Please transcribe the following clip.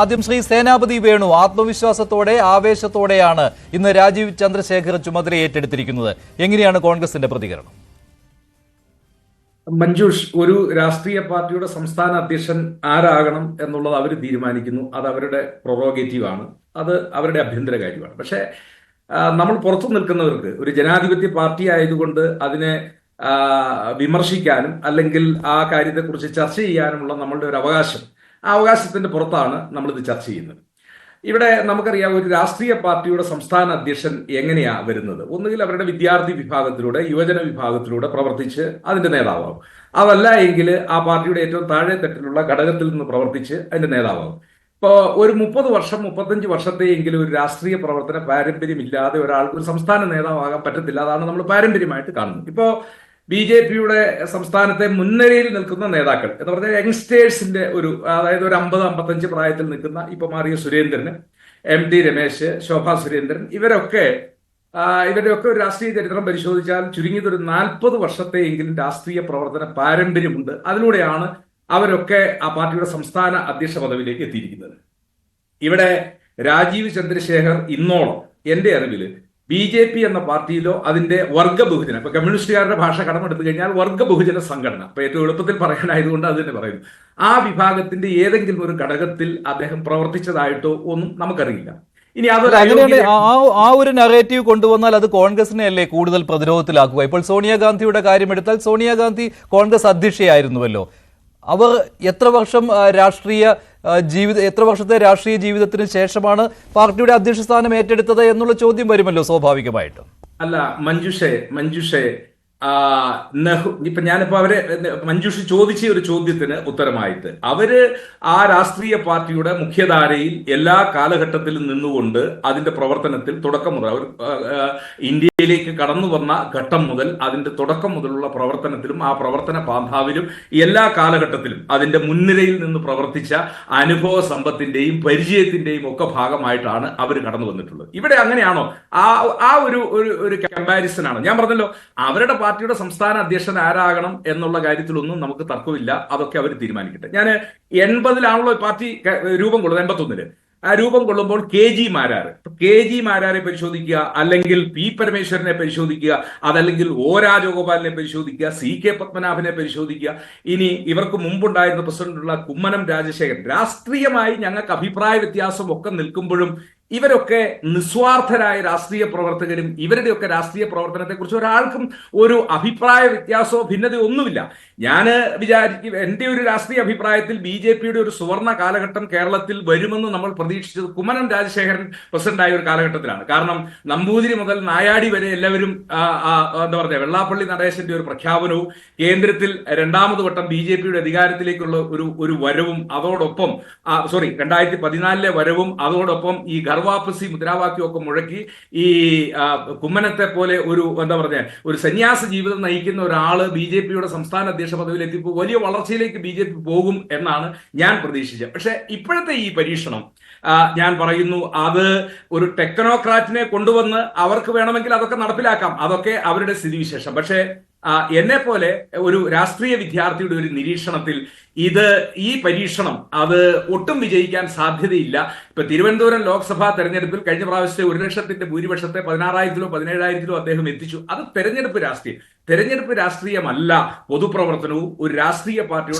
ആദ്യം ശ്രീ സേനാപതി വേണു ആത്മവിശ്വാസത്തോടെ ആവേശത്തോടെയാണ് ഇന്ന് രാജീവ് ചന്ദ്രശേഖർ ചുമതല ഏറ്റെടുത്തിരിക്കുന്നത്. എങ്ങനെയാണ് കോൺഗ്രസിന്റെ പ്രതികരണം? മഞ്ജുഷ് ഒരു രാഷ്ട്രീയ പാർട്ടിയുടെ സംസ്ഥാന അധ്യക്ഷൻ ആരാകണം എന്നുള്ളത് അവർ തീരുമാനിക്കുന്നു. അത് അവരുടെ പ്രൊറോഗേറ്റീവ് ആണ്. അത് അവരുടെ അഭ്യന്തര കാര്യമാണ്. പക്ഷേ നമ്മൾ പുറത്തു നിൽക്കുന്നവർക്ക് ഒരു ജനാധിപത്യ പാർട്ടി ആയതുകൊണ്ട് അതിനെ വിമർശിക്കാനും അല്ലെങ്കിൽ ആ കാര്യത്തെക്കുറിച്ച് ചർച്ച ചെയ്യാനുമുള്ള നമ്മളുടെ ഒരു അവകാശം അവകാശത്തിന്റെ പുറത്താണ് നമ്മളിത് ചർച്ച ചെയ്യുന്നത്. ഇവിടെ നമുക്കറിയാം ഒരു രാഷ്ട്രീയ പാർട്ടിയുടെ സംസ്ഥാന അധ്യക്ഷൻ എങ്ങനെയാ വരുന്നത്? ഒന്നുകിൽ അവരുടെ വിദ്യാർത്ഥി വിഭാഗത്തിലൂടെ യുവജന വിഭാഗത്തിലൂടെ പ്രവർത്തിച്ച് അതിന്റെ നേതാവാകും. അതല്ല എങ്കിൽ ആ പാർട്ടിയുടെ ഏറ്റവും താഴെ തട്ടിലുള്ള ഘടകത്തിൽ നിന്ന് പ്രവർത്തിച്ച് അതിന്റെ നേതാവാകും. ഇപ്പോൾ ഒരു മുപ്പത് വർഷം മുപ്പത്തഞ്ച് വർഷത്തെയെങ്കിലും ഒരു രാഷ്ട്രീയ പ്രവർത്തന പാരമ്പര്യമില്ലാതെ ഒരാൾക്ക് ഒരു സംസ്ഥാന നേതാവാകാൻ പറ്റത്തില്ല. അതാണ് നമ്മൾ പാരമ്പര്യമായിട്ട് കാണുന്നത്. ഇപ്പോൾ ബി ജെ പിയുടെ സംസ്ഥാനത്തെ മുൻനിരയിൽ നിൽക്കുന്ന നേതാക്കൾ എന്ന് പറഞ്ഞാൽ യങ്സ്റ്റേഴ്സിന്റെ ഒരു അതായത് ഒരു അമ്പത് അമ്പത്തഞ്ച് പ്രായത്തിൽ നിൽക്കുന്ന ഇപ്പൊ മാറിയ സുരേന്ദ്രന് എം ടി രമേശ് ശോഭാ സുരേന്ദ്രൻ ഇവരൊക്കെ ഇവരുടെയൊക്കെ ഒരു രാഷ്ട്രീയ ചരിത്രം പരിശോധിച്ചാൽ ചുരുങ്ങിയത് ഒരു നാൽപ്പത് വർഷത്തെയെങ്കിലും രാഷ്ട്രീയ പ്രവർത്തന പാരമ്പര്യമുണ്ട്. അതിലൂടെയാണ് അവരൊക്കെ ആ പാർട്ടിയുടെ സംസ്ഥാന അധ്യക്ഷ പദവിയിലേക്ക് എത്തിയിരിക്കുന്നത്. ഇവിടെ രാജീവ് ചന്ദ്രശേഖർ ഇന്നോളം എന്റെ അറിവിൽ ബി ജെ പി എന്ന പാർട്ടിയിലോ അതിന്റെ വർഗ ബഹുജന ഇപ്പൊ കമ്മ്യൂണിസ്റ്റുകാരുടെ ഭാഷ കടമെടുത്തു കഴിഞ്ഞാൽ വർഗ ബഹുജന സംഘടന ഇപ്പൊ ഏറ്റവും എളുപ്പത്തിൽ പറയാനായതുകൊണ്ട് അത് തന്നെ പറയുന്നു. ആ വിഭാഗത്തിന്റെ ഏതെങ്കിലും ഒരു ഘടകത്തിൽ അദ്ദേഹം പ്രവർത്തിച്ചതായിട്ടോ ഒന്നും നമുക്കറിയില്ല. ഇനി അങ്ങനെയാണ് ആ ആ ഒരു നറേറ്റീവ് കൊണ്ടുവന്നാൽ അത് കോൺഗ്രസിനെ അല്ലേ കൂടുതൽ പ്രതിരോധത്തിലാക്കുക? ഇപ്പോൾ സോണിയാഗാന്ധിയുടെ കാര്യമെടുത്താൽ സോണിയാഗാന്ധി കോൺഗ്രസ് അധ്യക്ഷയായിരുന്നുവല്ലോ. അവർ എത്ര വർഷം രാഷ്ട്രീയ ജീവിത എത്ര വർഷത്തെ രാഷ്ട്രീയ ജീവിതത്തിന് ശേഷമാണ് പാർട്ടിയുടെ അധ്യക്ഷ സ്ഥാനം ഏറ്റെടുത്തത് എന്നുള്ള ചോദ്യം വരുമല്ലോ സ്വാഭാവികമായിട്ടും? അല്ല മഞ്ജുഷേ മഞ്ജുഷേ നെഹ് ഇപ്പൊ ഞാനിപ്പോ അവരെ മഞ്ജുഷ് ചോദിച്ച ഒരു ചോദ്യത്തിന് ഉത്തരമായിട്ട് അവർ ആ രാഷ്ട്രീയ പാർട്ടിയുടെ മുഖ്യധാരയിൽ എല്ലാ കാലഘട്ടത്തിലും നിന്നുകൊണ്ട് അതിന്റെ പ്രവർത്തനത്തിൽ തുടക്കം മുതൽ അവർ ആ, ഇന്ത്യയിലേക്ക് കടന്നു വന്ന ഘട്ടം മുതൽ അതിന്റെ തുടക്കം മുതലുള്ള പ്രവർത്തനത്തിലും ആ പ്രവർത്തന പാന്താവിലും എല്ലാ കാലഘട്ടത്തിലും അതിന്റെ മുൻനിരയിൽ നിന്ന് പ്രവർത്തിച്ച അനുഭവ സമ്പത്തിന്റെയും പരിചയത്തിന്റെയും ഒക്കെ ഭാഗമായിട്ടാണ് അവർ കടന്നു വന്നിട്ടുള്ളത്. ഇവിടെ അങ്ങനെയാണോ? ആ ആ ഒരു ഒരു കമ്പാരിസൺ ആണ്. ഞാൻ പറഞ്ഞല്ലോ അവരുടെ പാർട്ടിയുടെ സംസ്ഥാന അധ്യക്ഷൻ ആരാകണം എന്നുള്ള കാര്യത്തിലൊന്നും നമുക്ക് തർക്കമില്ല. അതൊക്കെ അവർ തീരുമാനിക്കട്ടെ. ഞാൻ എൺപതിലാണല്ലോ പാർട്ടി രൂപം കൊള്ളുന്നത് എൺപത്തൊന്നിൽ. ആ രൂപം കൊള്ളുമ്പോൾ K G Marar K G മാരാരെ പരിശോധിക്കുക അല്ലെങ്കിൽ പി പരമേശ്വരനെ പരിശോധിക്കുക അതല്ലെങ്കിൽ ഒ രാജഗോപാലിനെ പരിശോധിക്കുക സി കെ പത്മനാഭനെ പരിശോധിക്കുക. ഇനി ഇവർക്ക് മുമ്പുണ്ടായിരുന്ന പ്രസിഡന്റുള്ള കുമ്മനം രാജശേഖരൻ. രാഷ്ട്രീയമായി ഞങ്ങൾക്ക് അഭിപ്രായ വ്യത്യാസം ഒക്കെ നിൽക്കുമ്പോഴും ഇവരൊക്കെ നിസ്വാർത്ഥരായ രാഷ്ട്രീയ പ്രവർത്തകരും ഇവരുടെയൊക്കെ രാഷ്ട്രീയ പ്രവർത്തനത്തെക്കുറിച്ച് ഒരാൾക്കും ഒരു അഭിപ്രായ വ്യത്യാസമോ ഭിന്നതയോ ഒന്നുമില്ല. ഞാൻ വിചാരിക്കും എന്റെ ഒരു രാഷ്ട്രീയ അഭിപ്രായത്തിൽ ബി ജെ പിയുടെ ഒരു സുവർണ കാലഘട്ടം കേരളത്തിൽ വരുമെന്ന് നമ്മൾ പ്രതീക്ഷിച്ചത് കുമ്മനം രാജശേഖരൻ പ്രസിഡന്റായ ഒരു കാലഘട്ടത്തിലാണ്. കാരണം നമ്പൂതിരി മുതൽ നായാടി വരെ എല്ലാവരും എന്താ പറയുക വെള്ളാപ്പള്ളി നടേശന്റെ ഒരു പ്രഖ്യാപനവും കേന്ദ്രത്തിൽ രണ്ടാമത് വട്ടം ബി ജെ പിയുടെ അധികാരത്തിലേക്കുള്ള ഒരു ഒരു വരവും അതോടൊപ്പം സോറി രണ്ടായിരത്തി പതിനാലിലെ വരവും അതോടൊപ്പം ഈ ഗർവാപ്പസി മുദ്രാവാക്യം ഒക്കെ മുഴക്കി ഈ കുമ്മനത്തെ പോലെ ഒരു എന്താ പറഞ്ഞ ഒരു സന്യാസ ജീവിതം നയിക്കുന്ന ഒരാൾ ബി ജെ പിയുടെ സംസ്ഥാന അധ്യക്ഷ പദവിയിൽ എത്തിയപ്പോൾ വലിയ വളർച്ചയിലേക്ക് ബി ജെ പി പോകും എന്നാണ് ഞാൻ പ്രതീക്ഷിച്ചത്. പക്ഷെ ഇപ്പോഴത്തെ ഈ പരീക്ഷണം ഞാൻ പറയുന്നു അത് ഒരു ടെക്നോക്രാറ്റിനെ കൊണ്ടുവന്ന് അവർക്ക് വേണമെങ്കിൽ അതൊക്കെ നടപ്പിലാക്കാം. അതൊക്കെ അവരുടെ സ്ഥിതിവിശേഷം. പക്ഷേ എന്നെ പോലെ ഒരു രാഷ്ട്രീയ വിദ്യാർത്ഥിയുടെ ഒരു നിരീക്ഷണത്തിൽ ഇത് ഈ പരീക്ഷണം അത് ഒട്ടും വിജയിക്കാൻ സാധ്യതയില്ല. ഇപ്പൊ തിരുവനന്തപുരം ലോക്സഭാ തെരഞ്ഞെടുപ്പിൽ കഴിഞ്ഞ പ്രാവശ്യത്തെ ഒരു ലക്ഷത്തിന്റെ ഭൂരിപക്ഷത്തെ പതിനാറായിരത്തിലോ പതിനേഴായിരത്തിലോ അദ്ദേഹം എത്തിച്ചു. അത് തെരഞ്ഞെടുപ്പ് രാഷ്ട്രീയം. തെരഞ്ഞെടുപ്പ് രാഷ്ട്രീയമല്ല പൊതുപ്രവർത്തനവും ഒരു രാഷ്ട്രീയ പാർട്ടിയുടെ